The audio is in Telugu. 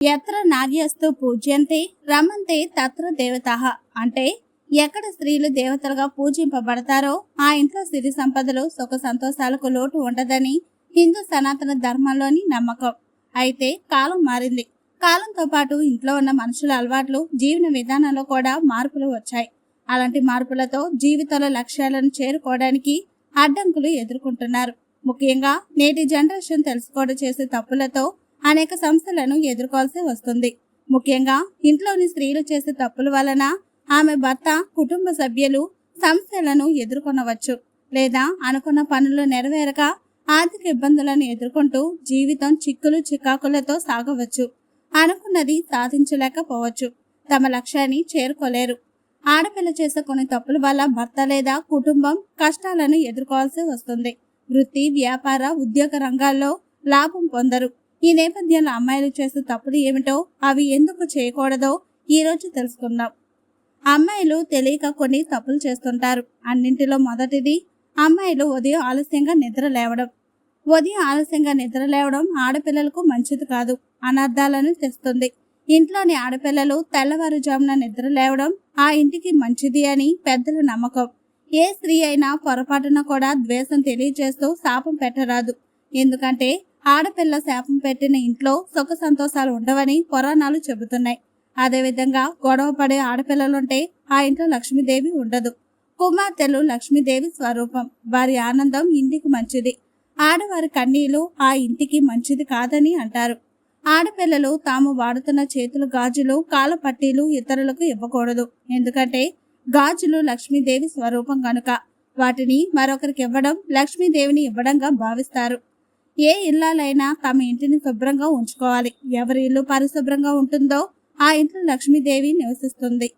ఎత్ర నార్యస్తు పూజ్యంతే రమంతే తత్ర దేవత. అంటే ఎక్కడ స్త్రీలు దేవతలుగా పూజింపబడతారో ఆ ఇంట్లో సిరి సంపదలు సుఖ సంతోషాలకు లోటు ఉండదని హిందూ సనాతన ధర్మంలోని నమ్మకం. అయితే కాలం మారింది. కాలంతో పాటు ఇంట్లో ఉన్న మనుషుల అలవాట్లు జీవన విధానంలో కూడా మార్పులు వచ్చాయి. అలాంటి మార్పులతో జీవితాల లక్ష్యాలను చేరుకోవడానికి అడ్డంకులు ఎదుర్కొంటున్నారు. ముఖ్యంగా నేటి జనరేషన్ తెలుసుకోవడం చేసే తప్పులతో అనేక సమస్యలను ఎదుర్కోవాల్సి వస్తుంది. ముఖ్యంగా ఇంట్లోని స్త్రీలు చేసే తప్పుల వలన ఆమె భర్త కుటుంబ సభ్యులు సమస్యలను ఎదుర్కొనవచ్చు లేదా అనుకున్న పనులు నెరవేరక ఆర్థిక ఇబ్బందులను ఎదుర్కొంటూ జీవితం చిక్కులు చికాకులతో సాగవచ్చు. అనుకున్నది సాధించలేకపోవచ్చు. తమ లక్ష్యాన్ని చేరుకోలేరు. ఆడపిల్ల చేసే కొన్ని తప్పుల వల్ల భర్త లేదా కుటుంబం కష్టాలను ఎదుర్కోవాల్సి వస్తుంది. వృత్తి వ్యాపార ఉద్యోగ రంగాల్లో లాభం పొందరు. ఈ నేపథ్యంలో అమ్మాయిలు చేసే తప్పులు ఏమిటో అవి ఎందుకు చేయకూడదో ఈరోజు తెలుసుకుందాం. అమ్మాయిలు తెలియక కొన్ని తప్పులు చేస్తుంటారు. అన్నింటిలో మొదటిది అమ్మాయిలు ఉదయం ఆలస్యంగా నిద్ర లేవడం. ఉదయం ఆలస్యంగా నిద్ర లేవడం ఆడపిల్లలకు మంచిది కాదు అనర్థాలను తెస్తుంది. ఇంట్లోని ఆడపిల్లలు తెల్లవారుజామున నిద్ర లేవడం ఆ ఇంటికి మంచిది అని పెద్దల నమ్మకం. ఏ స్త్రీ అయినా పొరపాటున కూడా ద్వేషం తెలియజేస్తూ శాపం పెట్టరాదు. ఎందుకంటే ఆడపిల్ల శాపం పెట్టిన ఇంట్లో సుఖ సంతోషాలు ఉండవని పురాణాలు చెబుతున్నాయి. అదేవిధంగా గొడవ పడే ఆడపిల్లలుంటే ఆ ఇంట్లో లక్ష్మీదేవి ఉండదు. కుమార్తెలు లక్ష్మీదేవి స్వరూపం. వారి ఆనందం ఇంటికి మంచిది. ఆడవారి కన్నీళ్ళు ఆ ఇంటికి మంచిది కాదని అంటారు. ఆడపిల్లలు తాము వాడుతున్న చేతులు గాజులు కాళ్ళ పట్టీలు ఇతరులకు ఇవ్వకూడదు. ఎందుకంటే గాజులు లక్ష్మీదేవి స్వరూపం కనుక వాటిని మరొకరికి ఇవ్వడం లక్ష్మీదేవిని ఇవ్వడంగా భావిస్తారు. ఏ ఇల్లాలైనా తమ ఇంటిని శుభ్రంగా ఉంచుకోవాలి. ఎవరి ఇల్లు పరిశుభ్రంగా ఉంటుందో ఆ ఇంట్లో లక్ష్మీదేవి నివసిస్తుంది.